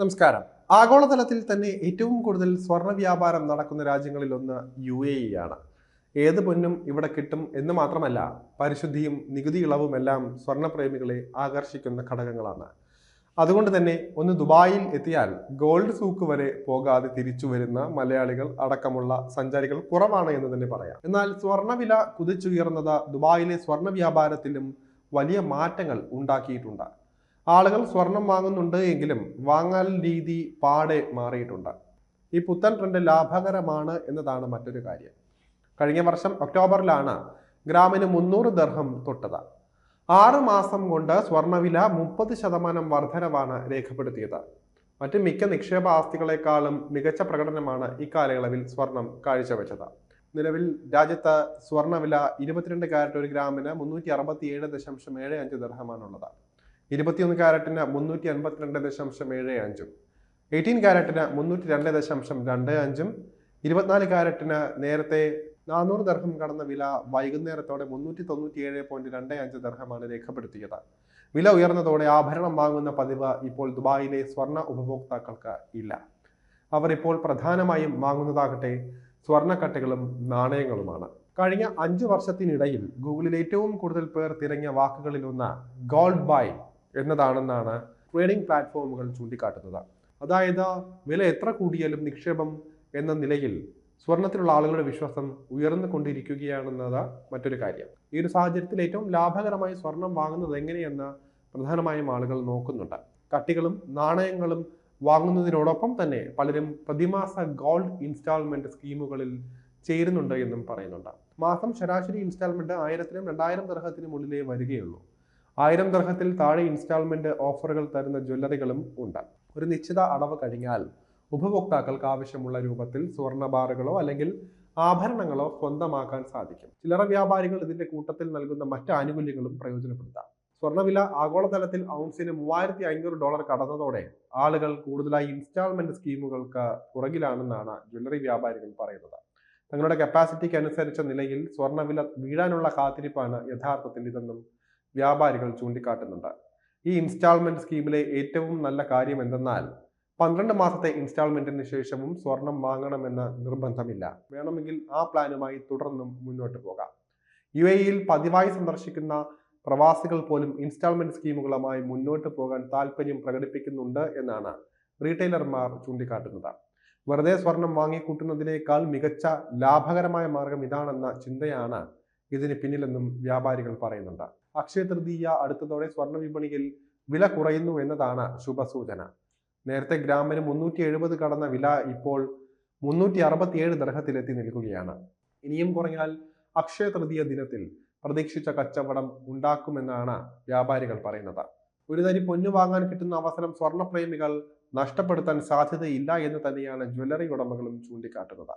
നമസ്കാരം. ആഗോളതലത്തിൽ തന്നെ ഏറ്റവും കൂടുതൽ സ്വർണ വ്യാപാരം നടക്കുന്ന രാജ്യങ്ങളിൽ ഒന്ന് യു എ ഇ ആണ്. ഏത് പൊന്നും ഇവിടെ കിട്ടും എന്ന് മാത്രമല്ല പരിശുദ്ധിയും നികുതി ഇളവും എല്ലാം സ്വർണപ്രേമികളെ ആകർഷിക്കുന്ന ഘടകങ്ങളാണ്. അതുകൊണ്ട് തന്നെ ഒന്ന് ദുബായിൽ എത്തിയാൽ ഗോൾഡ് സൂക്ക് വരെ പോകാതെ തിരിച്ചു വരുന്ന മലയാളികൾ അടക്കമുള്ള സഞ്ചാരികൾ കുറവാണ് എന്ന് തന്നെ പറയാം. എന്നാൽ സ്വർണവില കുതിച്ചുയർന്നത് ദുബായിലെ സ്വർണ വ്യാപാരത്തിലും വലിയ മാറ്റങ്ങൾ ഉണ്ടാക്കിയിട്ടുണ്ട്. ആളുകൾ സ്വർണം വാങ്ങുന്നുണ്ട് എങ്കിലും വാങ്ങൽ രീതി പാടെ മാറിയിട്ടുണ്ട്. ഈ പുത്തൻ ട്രെൻഡ് ലാഭകരമാണ് എന്നതാണ് മറ്റൊരു കാര്യം. കഴിഞ്ഞ വർഷം ഒക്ടോബറിലാണ് ഗ്രാമിന് മുന്നൂറ് ദർഹം തൊട്ടത്. ആറ് മാസം കൊണ്ട് സ്വർണവില മുപ്പത് ശതമാനം വർധനവാണ് രേഖപ്പെടുത്തിയത്. മറ്റ് മിക്ക നിക്ഷേപ ആസ്തികളെക്കാളും മികച്ച പ്രകടനമാണ് ഇക്കാലയളവിൽ സ്വർണം കാഴ്ചവെച്ചത്. നിലവിൽ രാജ്യത്ത് സ്വർണവില ഇരുപത്തിരണ്ട് കാരറ്റ് ഒരു ഗ്രാമിന് മുന്നൂറ്റി അറുപത്തി ഏഴ് ദശാംശം ഏഴ് അഞ്ച് ദർഹമാണുള്ളത്. ഇരുപത്തിയൊന്ന് ക്യാരറ്റിന് മുന്നൂറ്റി അൻപത്തിരണ്ട് ദശാംശം ഏഴ് അഞ്ചും. എയ്റ്റീൻ ക്യാരറ്റിന് മുന്നൂറ്റി രണ്ട് ദശാംശം രണ്ട് അഞ്ചും. ഇരുപത്തിനാല് ക്യാരറ്റിന് നേരത്തെ നാനൂറ് ദർഹം കടന്ന വില വൈകുന്നേരത്തോടെ മുന്നൂറ്റി തൊണ്ണൂറ്റി ഏഴ് പോയിന്റ് രണ്ട് അഞ്ച് ദർഹമാണ് രേഖപ്പെടുത്തിയത്. വില ഉയർന്നതോടെ ആഭരണം വാങ്ങുന്ന പതിവ് ഇപ്പോൾ ദുബായിലെ സ്വർണ ഉപഭോക്താക്കൾക്ക് ഇല്ല. അവർ ഇപ്പോൾ പ്രധാനമായും വാങ്ങുന്നതാകട്ടെ സ്വർണക്കട്ടകളും നാണയങ്ങളുമാണ്. കഴിഞ്ഞ അഞ്ചു വർഷത്തിനിടയിൽ ഗൂഗിളിൽ ഏറ്റവും കൂടുതൽ പേർ തിരഞ്ഞ വാക്കുകളിലൊന്ന് ഗോൾഡ് ബൈ എന്നതാണെന്നാണ് ട്രേഡിംഗ് പ്ലാറ്റ്ഫോമുകൾ ചൂണ്ടിക്കാട്ടുന്നത്. അതായത് വില എത്ര കൂടിയാലും നിക്ഷേപം എന്ന നിലയിൽ സ്വർണത്തിലുള്ള ആളുകളുടെ വിശ്വാസം ഉയർന്നു കൊണ്ടിരിക്കുകയാണെന്നത് മറ്റൊരു കാര്യം. ഈ ഒരു സാഹചര്യത്തിൽ ഏറ്റവും ലാഭകരമായി സ്വർണം വാങ്ങുന്നത് എങ്ങനെയെന്ന് പ്രധാനമായും ആളുകൾ നോക്കുന്നുണ്ട്. കട്ടികളും നാണയങ്ങളും വാങ്ങുന്നതിനോടൊപ്പം തന്നെ പലരും പ്രതിമാസ ഗോൾഡ് ഇൻസ്റ്റാൾമെന്റ് സ്കീമുകളിൽ ചേരുന്നുണ്ട് എന്നും പറയുന്നുണ്ട്. മാസം ശരാശരി ഇൻസ്റ്റാൾമെന്റ് ആയിരത്തിനും രണ്ടായിരം ദർഹത്തിനും ഉള്ളിലേ വരികയുള്ളൂ. ആയിരം ദർഹത്തിൽ താഴെ ഇൻസ്റ്റാൾമെന്റ് ഓഫറുകൾ തരുന്ന ജ്വല്ലറികളും ഉണ്ട്. ഒരു നിശ്ചിത അടവ് കഴിഞ്ഞാൽ ഉപഭോക്താക്കൾക്ക് ആവശ്യമുള്ള രൂപത്തിൽ സ്വർണ ബാറുകളോ അല്ലെങ്കിൽ ആഭരണങ്ങളോ സ്വന്തമാക്കാൻ സാധിക്കും. ചില്ലറ വ്യാപാരികൾ ഇതിന്റെ കൂട്ടത്തിൽ നൽകുന്ന മറ്റ് ആനുകൂല്യങ്ങളും പ്രയോജനപ്പെടുത്താം. സ്വർണവില ആഗോളതലത്തിൽ ഔൺസിന് മൂവായിരത്തി അഞ്ഞൂറ് ഡോളർ കടന്നതോടെ ആളുകൾ കൂടുതലായി ഇൻസ്റ്റാൾമെന്റ് സ്കീമുകൾക്ക് പുറകിലാണെന്നാണ് ജ്വല്ലറി വ്യാപാരികൾ പറയുന്നത്. തങ്ങളുടെ കപ്പാസിറ്റിക്ക് അനുസരിച്ച നിലയിൽ സ്വർണവില വീഴാനുള്ള കാത്തിരിപ്പാണ് യഥാർത്ഥത്തിൽ ഇതെന്നും വ്യാപാരികൾ ചൂണ്ടിക്കാട്ടുന്നുണ്ട്. ഈ ഇൻസ്റ്റാൾമെന്റ് സ്കീമിലെ ഏറ്റവും നല്ല കാര്യം എന്തെന്നാൽ പന്ത്രണ്ട് മാസത്തെ ഇൻസ്റ്റാൾമെന്റിന് ശേഷവും സ്വർണം വാങ്ങണമെന്ന് നിർബന്ധമില്ല. വേണമെങ്കിൽ ആ പ്ലാനുമായി തുടർന്നും മുന്നോട്ട് പോകാം. യു എയിൽ പതിവായി സന്ദർശിക്കുന്ന പ്രവാസികൾ പോലും ഇൻസ്റ്റാൾമെന്റ് സ്കീമുകളുമായി മുന്നോട്ട് പോകാൻ താല്പര്യം പ്രകടിപ്പിക്കുന്നുണ്ട് എന്നാണ് റീറ്റെയിലർമാർ ചൂണ്ടിക്കാട്ടുന്നത്. വെറുതെ സ്വർണം വാങ്ങിക്കൂട്ടുന്നതിനേക്കാൾ മികച്ച ലാഭകരമായ മാർഗം ഇതാണെന്ന ചിന്തയാണ് ഇതിന് പിന്നിലെന്നും വ്യാപാരികൾ പറയുന്നുണ്ട്. അക്ഷയ തൃതീയ അടുത്തതോടെ സ്വർണ വിപണിയിൽ വില കുറയുന്നു എന്നതാണ് ശുഭസൂചന. നേരത്തെ ഗ്രാമിന് മുന്നൂറ്റി എഴുപത് കടന്ന വില ഇപ്പോൾ മുന്നൂറ്റി അറുപത്തിയേഴ് ദർഹത്തിലെത്തി നിൽക്കുകയാണ്. ഇനിയും കുറഞ്ഞാൽ അക്ഷയ തൃതീയ ദിനത്തിൽ പ്രതീക്ഷിച്ച കച്ചവടം ഉണ്ടാക്കുമെന്നാണ് വ്യാപാരികൾ പറയുന്നത്. ഒരു തരി പൊന്നു വാങ്ങാൻ കിട്ടുന്ന അവസരം സ്വർണപ്രേമികൾ നഷ്ടപ്പെടുത്താൻ സാധ്യതയില്ല എന്ന് തന്നെയാണ് ജ്വല്ലറി ഉടമകളും ചൂണ്ടിക്കാട്ടുന്നത്.